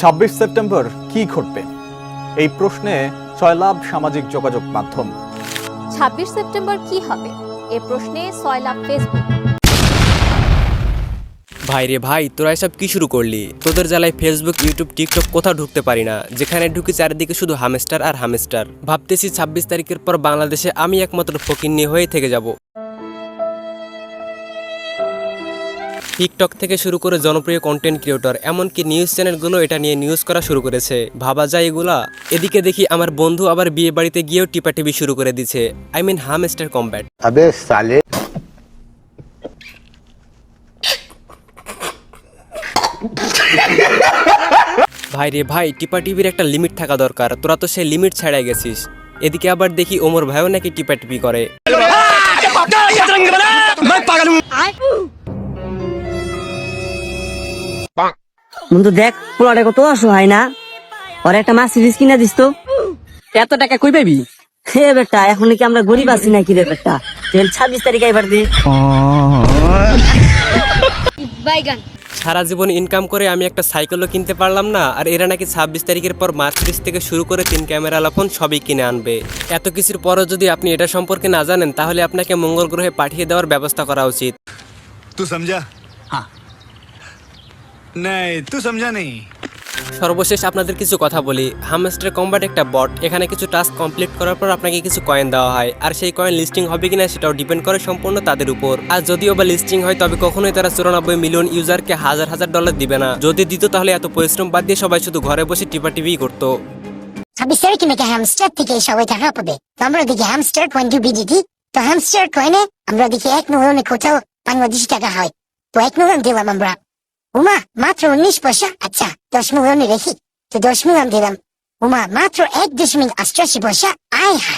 ছাব্বিশ সেপ্টেম্বর কি ঘটবে? এই প্রশ্নে ছয়লাভ সামাজিক যোগাযোগ মাধ্যম। ছাব্বিশ সেপ্টেম্বর কি হবে? এ প্রশ্নে সয়লাভ ফেসবুক ভাই রে ভাই তোরা এসব কি শুরু করলি? তোদের জ্বালায় ফেসবুক ইউটিউব টিকটক কোথাও ঢুকতে পারি না। যেখানে ঢুকি চারিদিকে শুধু হামেস্টার আর হামেস্টার ভাবতেছি ছাব্বিশ তারিখের পর বাংলাদেশে আমি একমাত্র ফকির নিয়ে হয়ে থেকে যাব। টিকটক থেকে শুরু করে জনপ্রিয় কন্টেন্ট ক্রিয়েটর এমনকি নিউজ চ্যানেলগুলো এটা নিয়ে নিউজ করা শুরু করেছে। ভাবা যায় এগুলা? এদিকে দেখি আমার বন্ধু আবার বিয়ে বাড়িতে গিয়েও টিপা টিপি শুরু করে দিছে। আই মিন হামস্টার কম্ব্যাট ভাই রে ভাই টিপা টিভির একটা লিমিট থাকা দরকার। তোরা তো সেই লিমিট ছাড়াই গেছিস। এদিকে আবার দেখি ওমর ভাইও নাকি টিপা টিপি করে। কিন্তু দেখ পোলাটা কত অসহায় না? ওর একটা মাছ সিরিজ কিনে দিস তো। এত টাকা কই পাবি? হে বেটা এখন কি আমরা গরিব আছি নাকি রে বেটা? তেল ছাব্বিশ তারিখ এবার সারা জীবন ইনকাম করে আমি একটা সাইকেলও কিনতে পারলাম না আর এরা নাকি ছাব্বিশ তারিখের পর মার্সিডিস থেকে শুরু করে তিন ক্যামেরা লাফোন সবই কিনে আনবে। এত কিছুর পরও যদি আপনি এটা সম্পর্কে না জানেন তাহলে আপনাকে মঙ্গল গ্রহে পাঠিয়ে দেওয়ার ব্যবস্থা করা উচিত। তুই সমঝা হ্যাঁ नहीं तू समझा नहीं সর্বশেষ আপনাদের কিছু কথা বলি হামস্টার কম্বাট একটা বট এখানে কিছু টাস্ক কমপ্লিট করার পর আপনাকে কিছু কয়েন দেওয়া হয় আর সেই কয়েন লিস্টিং হবে কিনা সেটাও ডিপেন্ড করে সম্পূর্ণ তাদের উপর আর যদিও বা লিস্টিং হয় তবে কখনোই তারা চুরানব্বই মিলিয়ন ইউজারকে হাজার হাজার ডলার দিবে না যদি দিত তাহলে এত পরিশ্রম বাদ দিয়ে সবাই শুধু ঘরে বসে টিপা টিভি করতো ছাব্বিশ তারিখে নাকি হ্যামস্টার থেকে সবাই টাকা পাবে তো আমরা দেখি হ্যামস্টার কয়েন ডুবিয়ে দিই তো হ্যামস্টার কয়েনে আমরা দেখি এক মিলিয়নে কোথাও বাংলাদেশি টাকা হয় তো এক মিলিয়ন দিলাম আমরা উমা মাত্র উনিশ পয়সা আচ্ছা দশমিক আমি রেখি তো দশমিক আমি দিলাম উমা মাত্র এক দশমিক আষ্টআশি পয়সা আয় হা